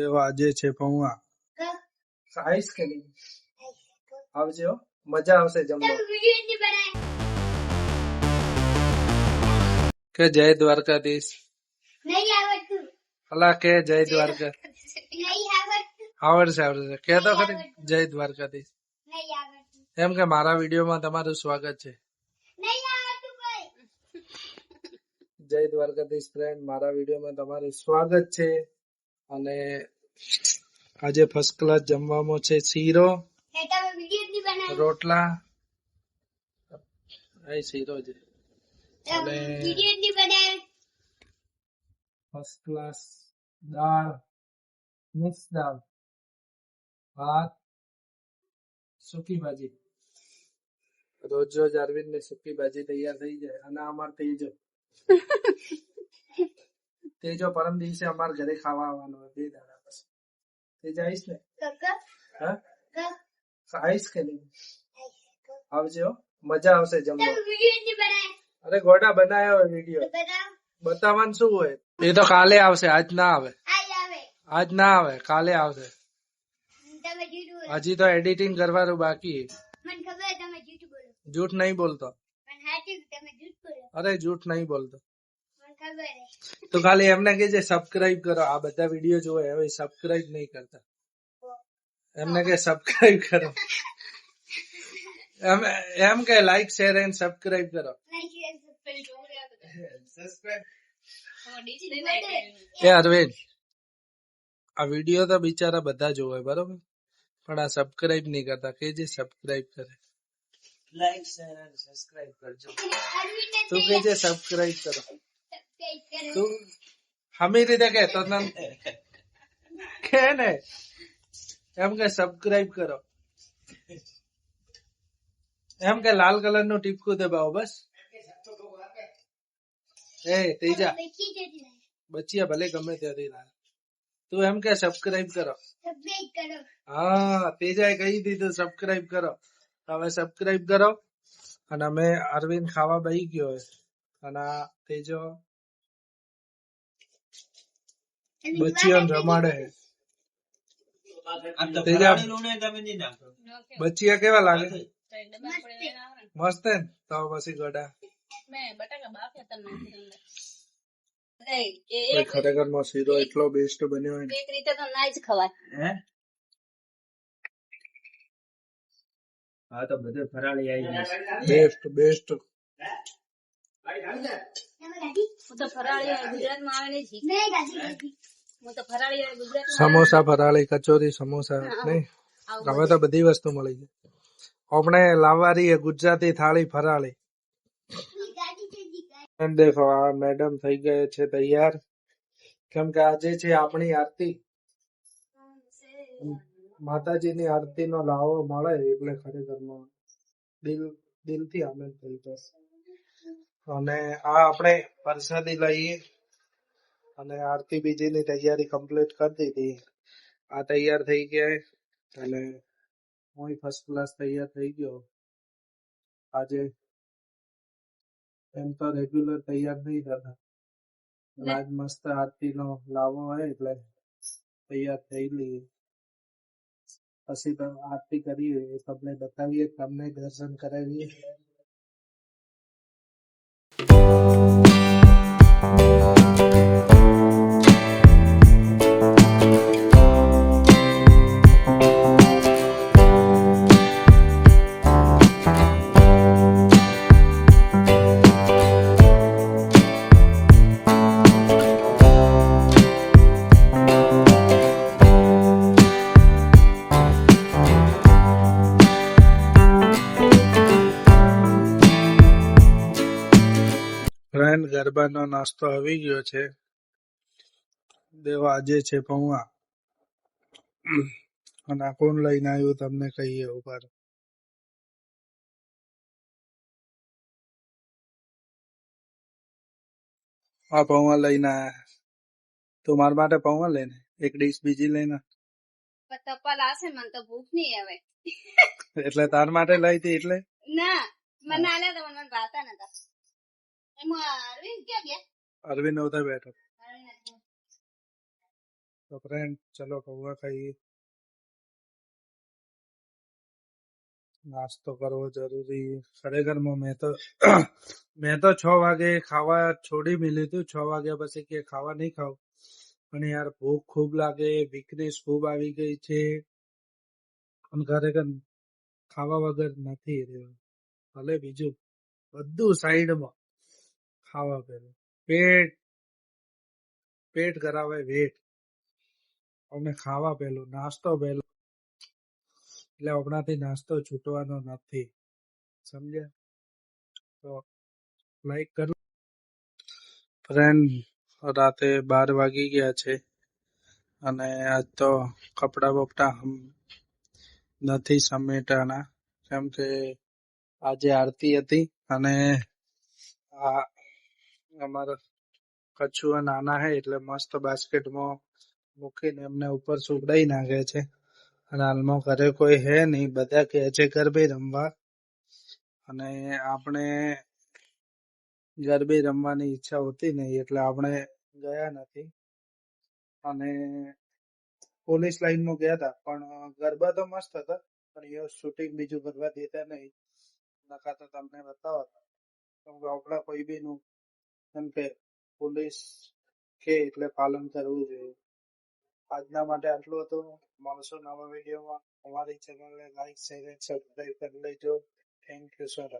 તેઓ આજે છે પૌવા આઈસ કે નહીં આવજે હો મજા આવશે જમવા કે જય દ્વારકાધીશ નહીં આવડતું અલા કે જય દ્વારકા નહીં આવડતું આવડશે આવડશે કે તો ખરી જય દ્વારકાધીશ નહીં આવડતું એમ કે મારા વિડીયોમાં તમારું સ્વાગત છે નહીં આવડતું કોઈ જય દ્વારકાધીશ ફ્રેન્ડ મારા વિડીયોમાં તમારું સ્વાગત છે અને આજે ફર્સ્ટ ક્લાસ જમવામાં છે શીરો રોટલા એ શીરો છે. અને- ફર્સ્ટ ક્લાસ દાળ મિક્સ દાળ ભાત સૂકી ભાજી. રોજ રોજ અરવિંદ ને સૂકી ભાજી તૈયાર થઈ જાય અને અમાર તેજો તેજો પરમ દિવસે અમાર ઘરે ખાવા આવવાનો હોય બે દાડા પછી તેજ આવીશ ને કાકા હા કાકા આવીશ કે નહીં આવજે હો મજા આવશે તમે જમવા વિડિયો નહીં બનાવ્યો અરે ગોડા બનાવ્યા હોય તો વીડિયો બનાવો બતાવવાનું શું હોય એ તો કાલે આવશે આજ ના આવે આજ આવે આજ ના આવે કાલે આવશે તમે જૂઠું બોલો હજી તો એડિટિંગ કરવાનું બાકી મને ખબર તમે જૂઠું બોલો જૂઠ નહીં બોલતો પણ સાચું તમે જૂઠ બોલો અરે જૂઠ નહીં બોલતો મને ખબર હે તો ખાલી એમને કે જે સબસ્ક્રાઇબ કરો. આ બધા વીડિયો જોવે હવે સબસ્ક્રાઇબ નહીં કરતા. એમને કે સબસ્ક્રાઇબ કરો. એમ એમ કે લાઈક શેર એન્ડ સબસ્ક્રાઇબ કરો. નહીં શેર સબસ્ક્રાઇબ એ અરવિંદ આ વીડિયો તો બિચારા બધા જોવે બરોબર? પણ આ સબસ્ક્રાઇબ નહીં કરતા. કે જે સબસ્ક્રાઇબ કરે. લાઈક શેર અને સબસ્ક્રાઇબ કરજો. અરવિંદ તું કે જે સબસ્ક્રાઇબ કરો સબસ્ક્રાઇબ કરો. તું હમી રીતે કે તો કે ને? એમ કે સબસ્ક્રાઇબ કરો. એમ કે લાલ કલરનું ટીપકું દબાવો બસ. એ, તેજા. બેસી બચિયા ભલે ગમે ત્યાંથી લાલ. તું એમ કે સબસ્ક્રાઇબ કરો. હા, તેજાએ કહી દીધું સબસ્ક્રાઇબ કરો. હવે સબસ્ક્રાઇબ કરો. અને અમે અરવિંદ ખાવા બેહી ગયો અને તેજો બચિયાને રમાડે. છે તેજા- બચિયા કેવા લાગે? મસ્ત ને તો પછી ગડા. ખરેખરમાં શીરો એટલો બેસ્ટ બન્યો હોય એક રીતે તો ના જ ખવાય. હે? હા તો બધે ફરાળી આવી બેસ્ટ બેસ્ટ તમે ગાડી હું તો ફરાળી ગુજરાતમાં આવે ને શીખ નહીં ગાડી ગાડી હું તો ફરાળી ગુજરાતમાં સમોસા ફરાળી કચોરી સમોસા નહીં? હવે તો બધી વસ્તુ મળી જાય આપણે લાવવાની ગુજરાતી થાળી ફરાળી. દેખો આ મેડમ થઈ ગયે છે તૈયાર. કેમ કે આજે છે આપણી આરતી. માતાજીની આરતી નો લાવો મળે એટલે ખરેખરમાં દિલ દિલથી આનંદ થઈ જશે. અને આ આપણે પ્રસાદી લઈએ. અને આરતી બીજીની તૈયારી કમ્પ્લીટ કરી દીધી. આ તૈયાર થઈ ગયા અને હું ફર્સ્ટ ક્લાસ તૈયાર થઈ ગયો. આજે એમ તો રેગ્યુલર તૈયાર નહીં થતા. આજ મસ્ત આરતી નો લાવો હોય એટલે તૈયાર થઈ લઈએ. પછી તો આરતી કરીએ તમને બતાવીએ, તમને દર્શન કરાવીએ. Thank you. ફ્રેન્ડ ગરબાનો નાસ્તો આવી ગયો છે. દેવો આજે છે પૌવા અને આ કોણ લઈને આવ્યું તમને કહીએ ઉપર? આ પૌવા લઈને આયા. તું મારા માટે પૌવા લઈને? એક ડીશ બીજી લઈને? આવ. આવશે મને તો ભૂખ નહીં આવે. એટલે તાર માટે લઈ હતી એટલે? ના મને આલ્યા તો મને નતા. અરવિંદ ઉધર બેઠો. તો ફ્રેન્ડ ચલો પૌવા ખાઈએ. નાસ્તો કરવો જરૂરી ખરેખરમાં મેં તો મેં તો છ વાગે ખાવા છોડી મેલ્યું હતું. છ વાગ્યા પછી કે ખાવા નહીં ખાવ. પણ યાર ભૂખ ખૂબ લાગે વીકનેસ ખૂબ આવી ગઈ છે. અને ખરેખર ખાવા વગર નથી રહ્યો. ભલે બીજું બધું સાઈડમાં ખાવા પહેલું પેટ પેટ કરાવે વેટ. અમને ખાવા પહેલું, નાસ્તો પહેલો. એટલે હમણાંથી નાસ્તો છૂટવાનો નથી. સમજ્યા? તો લાઈક કરો ફ્રેન્ડ રાતે બાર વાગી ગયા છે. અને આજ તો કપડા બપડા નથી સમેટાના. કેમ કે આજે આરતી હતી અને આ અમારા કછુઆ નાના હે એટલે મસ્ત બાસ્કેટમાં મૂકીને એમને ઉપર સુકડાઈ નાખે છે. અને હાલમાં ઘરે કોઈ હે નહીં. બધા કહે છે, ગરબે રમવા. અને આપણે ગરબે રમવાની ઈચ્છા હોતી નહીં, એટલે આપણે ગયા નથી. અને પોલીસ લાઈનમાં ગયા હતા પણ ગરબા તો મસ્ત હતા, પણ એ શૂટિંગ બીજું કરવા દેતા નહીં. નકા તો તમને બતાવો કે આપણા કોઈ બી નું એમ કે પોલીસ કે એટલે પાલન કરવું જોઈએ. આજના માટે આટલું હતું. મળશું નવા વિડીયોમાં. અમારી ચેનલને લાઈક શેર સબસ્ક્રાઈબ કરી લેજો. Thank you sir